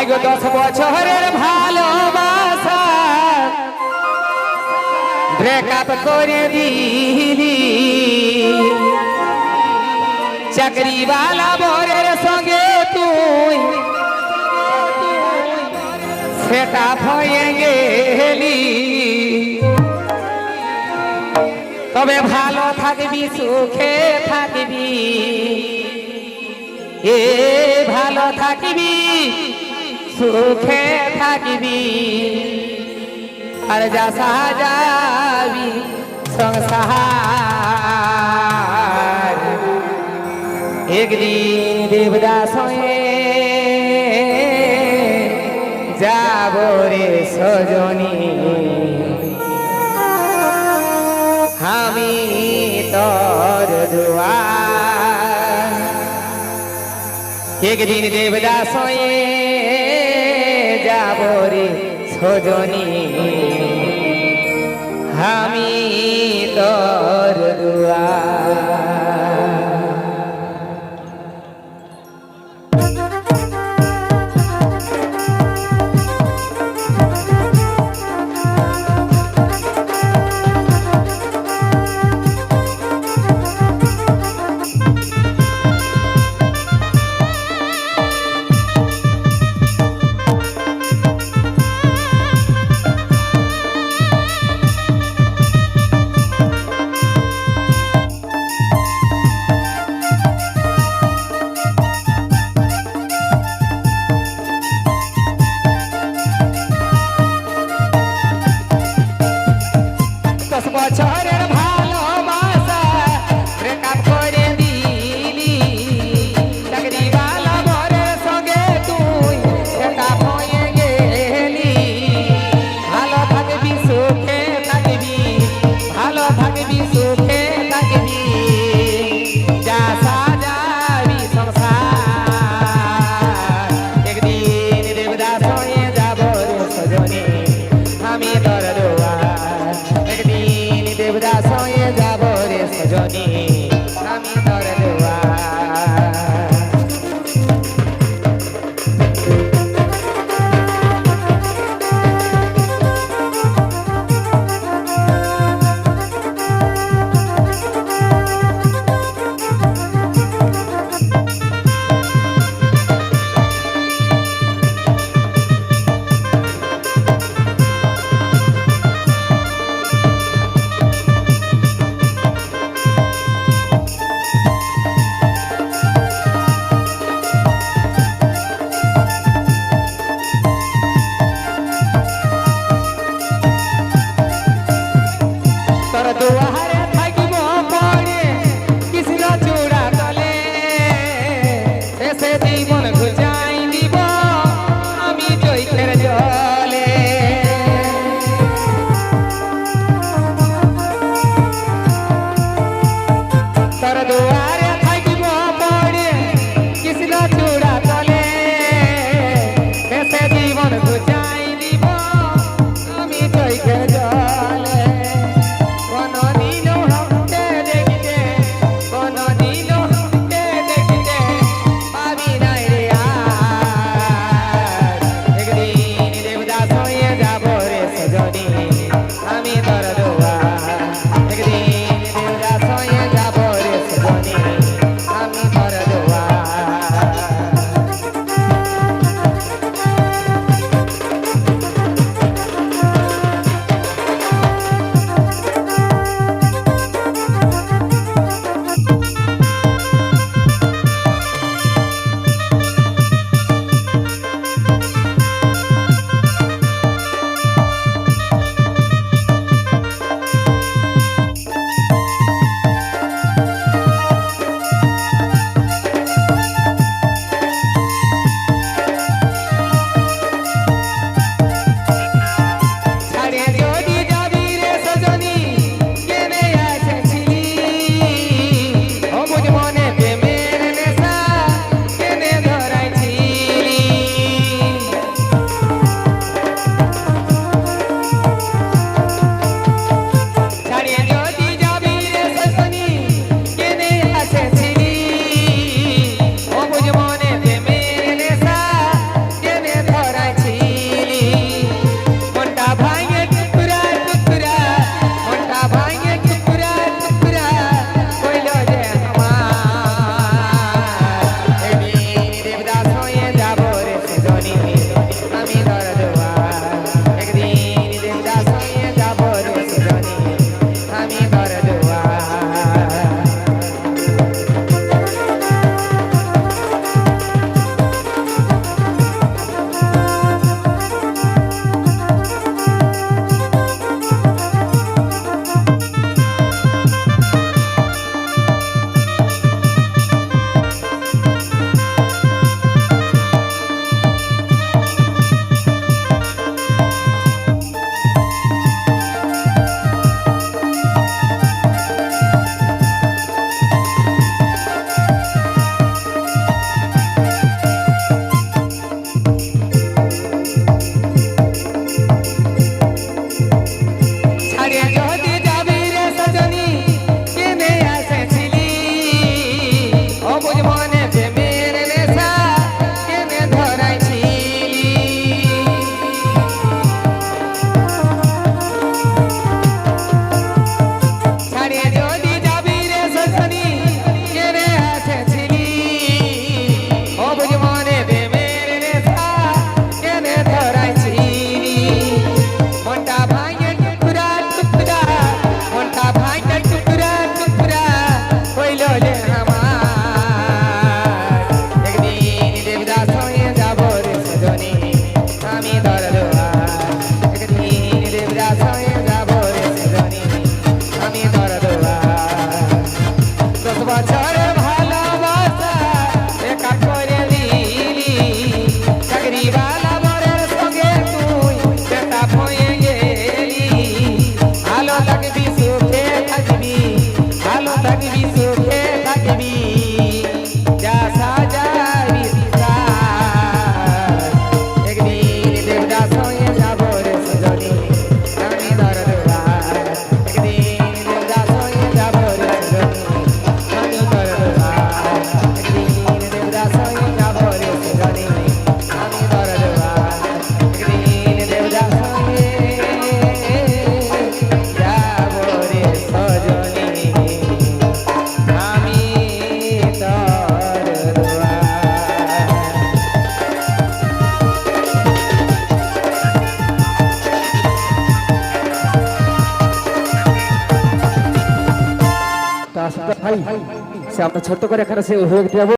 মাইগো দশ বছরের ভালোবাসা। ব্রেকআপ করে দিলি চাকরিওয়ালা বরের সঙ্গে তুই। সেটা হয়ে গেলি। তবে ভালো থাকবি, সুখে থাকবি। এ ভালো থাকবি। সুখে থাকবি। আর যা সাজাবি সংসার। একদিন দেবদাস যাব রে সজনী। আমি তোর দুয়ার। একদিন দেবদাস যাব রে সজনী। আমি তোর দুয়ার সে আপনার ছোট্ট করে এখানে সে হয়ে যাব।